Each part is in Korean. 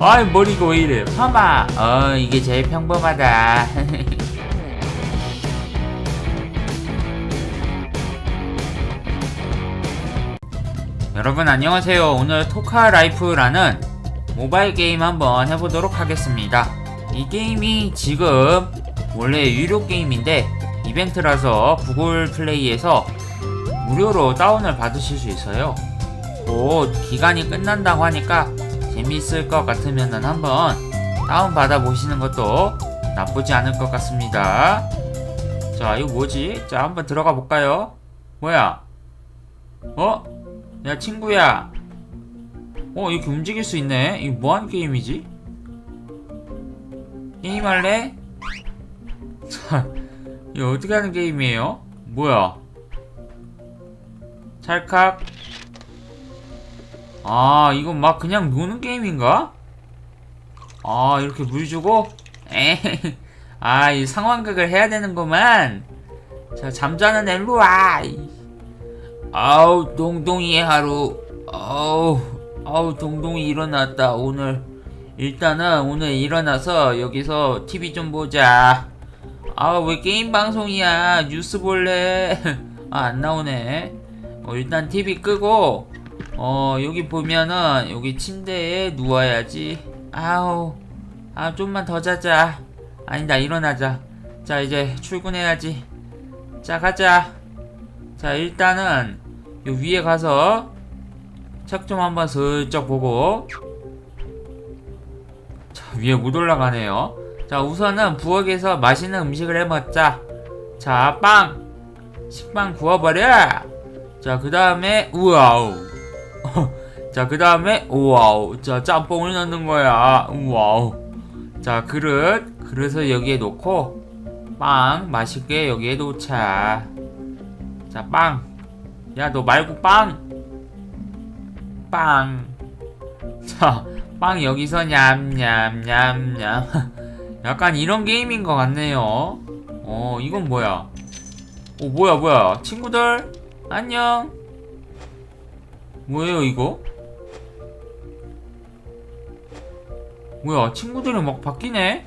아이 머리가 왜 이래? 파마 어 이게 제일 평범하다. 여러분 안녕하세요. 오늘 토카 라이프라는 모바일 게임 한번 해보도록 하겠습니다. 이 게임이 지금 원래 유료 게임인데 이벤트라서 구글 플레이에서 무료로 다운을 받으실 수 있어요. 곧 기간이 끝난다고 하니까 재미있을 것 같으면 한번 다운 받아 보시는 것도 나쁘지 않을 것 같습니다. 자, 이거 뭐지? 자, 한번 들어가 볼까요? 뭐야? 어? 야, 친구야. 어, 이렇게 움직일 수 있네. 이거 뭐 하는 게임이지? 게임할래? 자, 이거 어떻게 하는 게임이에요? 뭐야? 찰칵. 아, 이건 막 그냥 노는 게임인가? 아, 이렇게 물 주고? 에헤. 아, 이 상황극을 해야 되는구만. 자, 잠자는 애 일로 와. 이. 아우, 동동이의 하루. 아우, 아우, 동동이 일어났다, 오늘. 일단은 오늘 일어나서 여기서 TV 좀 보자. 아, 왜 게임 방송이야? 뉴스 볼래? 아, 안 나오네. 어, 일단 TV 끄고, 어 여기 보면은 여기 침대에 누워야지. 아우 아 좀만 더 자자. 아니다 일어나자. 자 이제 출근해야지. 자 가자. 자 일단은 요 위에 가서 책 좀 한번 슬쩍 보고. 자 위에 못 올라가네요. 자 우선은 부엌에서 맛있는 음식을 해 먹자. 자 빵. 식빵 구워버려. 자 그 다음에 우와우 자, 그 다음에, 우와우. 자, 짬뽕을 넣는 거야. 우와우. 자, 그릇. 그릇을 여기에 놓고, 빵. 맛있게 여기에 놓자. 자, 빵. 야, 너 말고 빵. 빵. 자, 빵 여기서 냠냠냠냠. 약간 이런 게임인 것 같네요. 어, 이건 뭐야? 오, 뭐야, 뭐야. 친구들, 안녕. 뭐예요 이거? 뭐야 친구들이 막 바뀌네?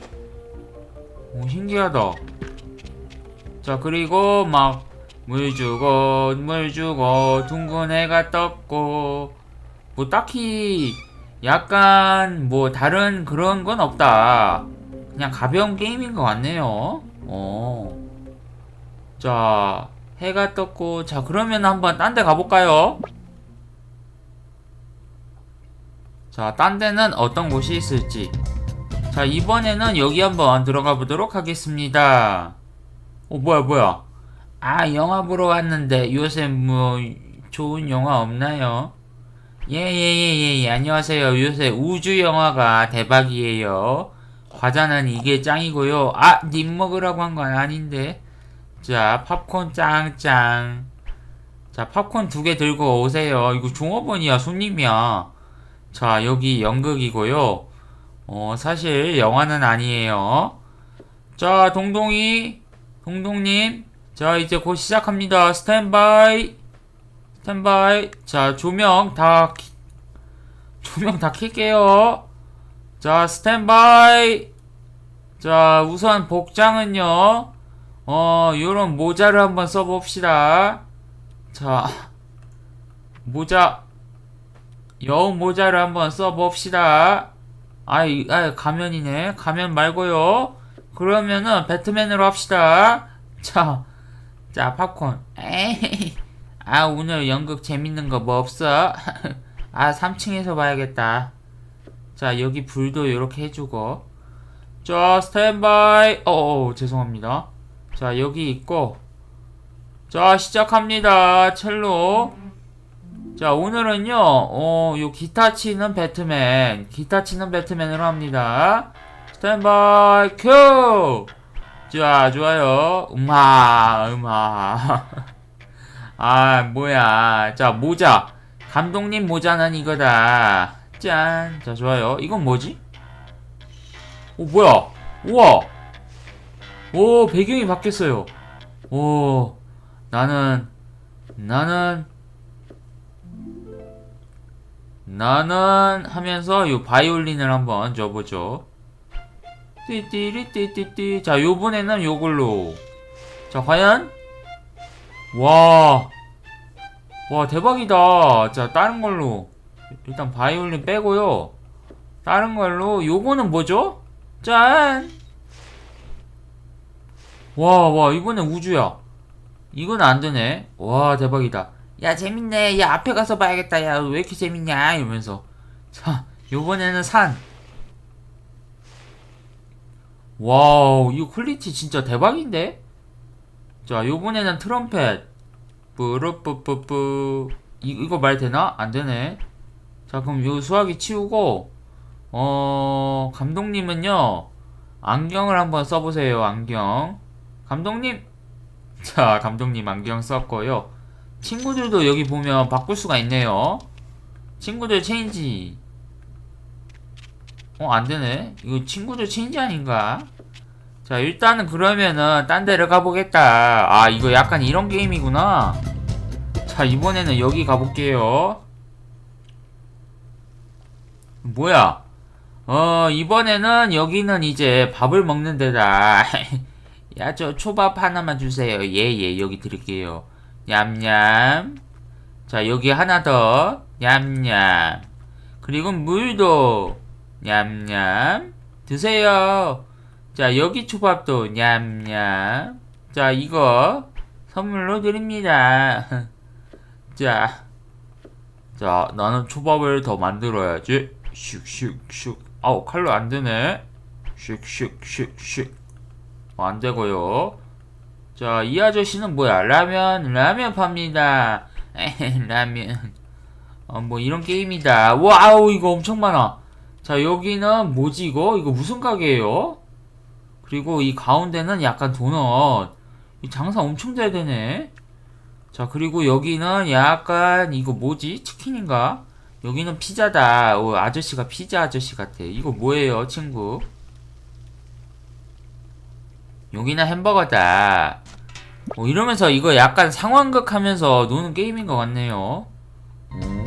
오 신기하다 자 그리고 막 물 주고 물 주고 둥근 해가 떴고 뭐 딱히 약간 뭐 다른 그런 건 없다 그냥 가벼운 게임인 것 같네요 어. 자 해가 떴고 자 그러면 한번 딴 데 가볼까요? 자, 딴 데는 어떤 곳이 있을지. 자, 이번에는 여기 한번 들어가 보도록 하겠습니다. 어, 뭐야, 뭐야. 아, 영화 보러 왔는데 요새 뭐 좋은 영화 없나요? 예, 예, 예, 예, 예. 안녕하세요. 요새 우주 영화가 대박이에요. 과자는 이게 짱이고요. 아, 님 먹으라고 한 건 아닌데. 자, 팝콘 짱짱. 자, 팝콘 두 개 들고 오세요. 이거 종업원이야, 손님이야. 자, 여기 연극이고요. 어, 사실 영화는 아니에요. 자, 동동이, 동동님. 자, 이제 곧 시작합니다. 스탠바이. 스탠바이. 자, 조명 다, 키- 조명 다 킬게요. 자, 스탠바이. 자, 우선 복장은요. 어, 요런 모자를 한번 써봅시다. 자, 모자. 여우 모자를 한번 써봅시다. 아이, 아 가면이네. 가면 말고요. 그러면은 배트맨으로 합시다. 자, 자, 팝콘. 에이, 아, 오늘 연극 재밌는 거 뭐 없어? 아, 3층에서 봐야겠다. 자, 여기 불도 이렇게 해주고. 자, 스탠바이. 어, 어, 죄송합니다. 자, 여기 있고. 자, 시작합니다. 첼로. 자, 오늘은요, 어, 요 기타 치는 배트맨, 기타 치는 배트맨으로 합니다. 스탠바이 큐! 자, 좋아요. 음악, 음악. 아, 뭐야. 자, 모자. 감독님 모자는 이거다. 짠. 자, 좋아요. 이건 뭐지? 오, 뭐야. 우와. 오, 배경이 바뀌었어요. 오, 나는, 나는, 나는 하면서 요 바이올린을 한번 줘보죠. 띠띠리띠띠띠. 자, 요번에는 요걸로. 자, 과연? 와. 와, 대박이다. 자, 다른 걸로. 일단 바이올린 빼고요. 다른 걸로. 요거는 뭐죠? 짠! 와, 와, 이번엔 우주야. 이건 안 되네. 와, 대박이다. 야, 재밌네. 야, 앞에 가서 봐야겠다. 야, 왜 이렇게 재밌냐? 이러면서. 자, 요번에는 산. 와우, 이거 퀄리티 진짜 대박인데? 자, 요번에는 트럼펫. 뿌르뿌뿌뿌. 이, 이거 말 되나? 안 되네. 자, 그럼 요 수화기 치우고, 어, 감독님은요, 안경을 한번 써보세요, 안경. 감독님! 자, 감독님 안경 썼고요. 친구들도 여기 보면 바꿀 수가 있네요. 친구들 체인지. 어, 안 되네. 이거 친구들 체인지 아닌가? 자, 일단은 그러면은 딴 데를 가보겠다. 아, 이거 약간 이런 게임이구나. 자, 이번에는 여기 가볼게요. 뭐야? 어, 이번에는 여기는 이제 밥을 먹는 데다. 야, 저 초밥 하나만 주세요. 예, 예, 여기 드릴게요. 냠냠. 자, 여기 하나 더. 냠냠. 그리고 물도. 냠냠. 드세요. 자, 여기 초밥도 냠냠. 자, 이거 선물로 드립니다. 자. 자, 나는 초밥을 더 만들어야지. 슉슉슉. 아우, 칼로 안 되네. 슉슉슉슉. 어, 안 되고요. 자, 이 아저씨는 뭐야? 라면, 라면 팝니다. 라면. 어, 뭐 이런 게임이다. 와우, 이거 엄청 많아. 자, 여기는 뭐지 이거? 이거 무슨 가게예요? 그리고 이 가운데는 약간 도넛. 이 장사 엄청 잘 되네. 자, 그리고 여기는 약간 이거 뭐지? 치킨인가? 여기는 피자다. 오, 아저씨가 피자 아저씨 같아. 이거 뭐예요, 친구? 여기는 햄버거다. 어, 이러면서 이거 약간 상황극 하면서 노는 게임인 것 같네요. 오.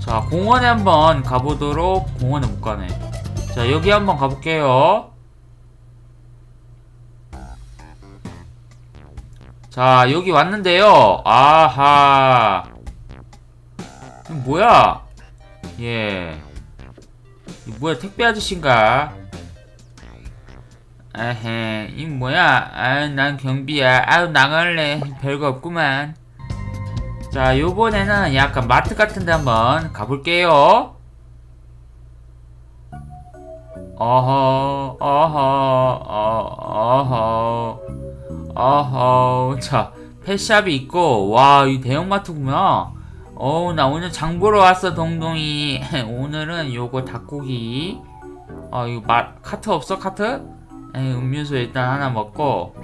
자, 공원에 한번 가보도록, 공원에 못 가네. 자, 여기 한번 가볼게요. 자, 여기 왔는데요. 아하. 뭐야? 예. 뭐야, 택배 아저씨인가? 에헤, 이 뭐야? 아, 난 경비야. 아유, 나갈래. 별거 없구만. 자, 요번에는 약간 마트 같은 데 한번 가볼게요. 어허, 어허, 어, 어허, 어허. 자, 펫샵이 있고, 와, 이 대형마트구나. 어우, 나 오늘 장 보러 왔어, 동동이. 오늘은 요거 닭고기. 아, 이거 맛, 카트 없어, 카트? 에이, 음료수 일단 하나 먹고,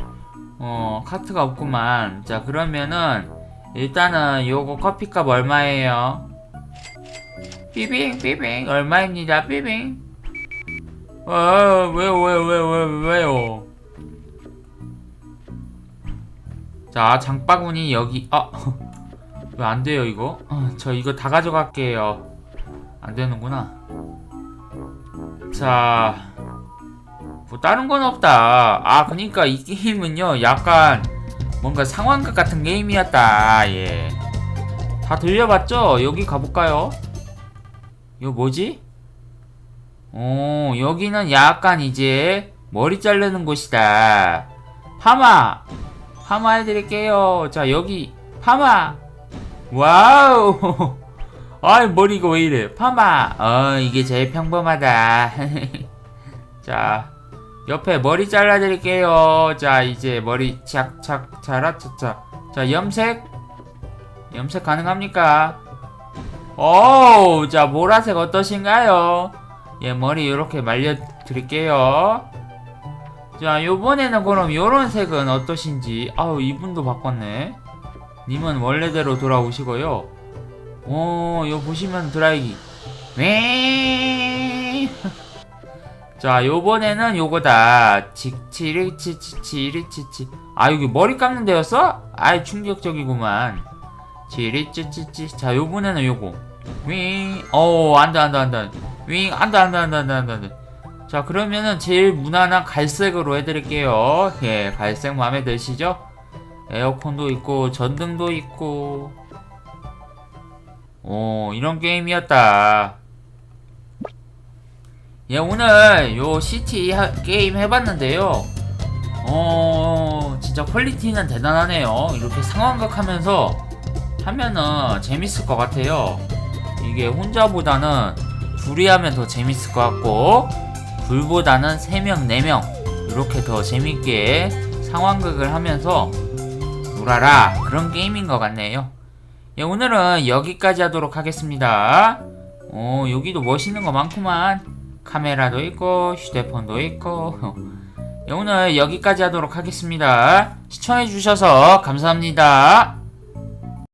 어, 카트가 없구만. 자, 그러면은, 일단은 요거 커피값 얼마예요? 삐빙, 삐빙, 얼마입니다, 삐빙. 아, 왜요, 왜요, 왜요, 왜요, 왜요? 자, 장바구니 여기, 아, 왜 안 돼요, 이거? 어, 저 이거 다 가져갈게요. 안 되는구나. 자, 뭐 다른 건 없다. 아, 그니까 이 게임은요, 약간 뭔가 상황극 같은 게임이었다. 예. 다 들려봤죠? 여기 가볼까요? 이거 뭐지? 어, 여기는 약간 이제 머리 자르는 곳이다. 파마! 파마 해드릴게요. 자, 여기, 파마! 와우! 아이, 머리 이거 왜 이래? 파마! 어, 이게 제일 평범하다. 자, 옆에 머리 잘라드릴게요. 자, 이제 머리 착착 자라차차. 자, 염색. 염색 가능합니까? 오, 자, 보라색 어떠신가요? 예, 머리 이렇게 말려드릴게요. 자, 요번에는 그럼 요런 색은 어떠신지. 아우, 이분도 바꿨네. 님은 원래대로 돌아오시고요. 오, 요 보시면 드라이기. 왜? 자, 요번에는 요거다. 칙치리치치치리치치. 아, 여기 머리 감는 데였어? 아이, 충격적이구만. 지리찌찌찌 자 요번에는 요거 윙 어우 안돼 안돼 안돼 윙 안돼 안돼 안돼 안돼 안돼 자 그러면은 제일 무난한 갈색으로 해드릴게요 예 갈색 마음에 드시죠? 에어컨도 있고 전등도 있고 오 이런 게임이었다 예 오늘 요 시티 하- 게임 해봤는데요. 어 진짜 퀄리티는 대단하네요. 이렇게 상황극 하면서 하면은 재밌을 것 같아요. 이게 혼자보다는 둘이 하면 더 재밌을 것 같고 둘보다는 3명 4명 이렇게 더 재밌게 상황극을 하면서 놀아라. 그런 게임인 것 같네요. 예, 오늘은 여기까지 하도록 하겠습니다. 어 여기도 멋있는 거 많구만 카메라도 있고 휴대폰도 있고. 예, 오늘 여기까지 하도록 하겠습니다. 시청해주셔서 감사합니다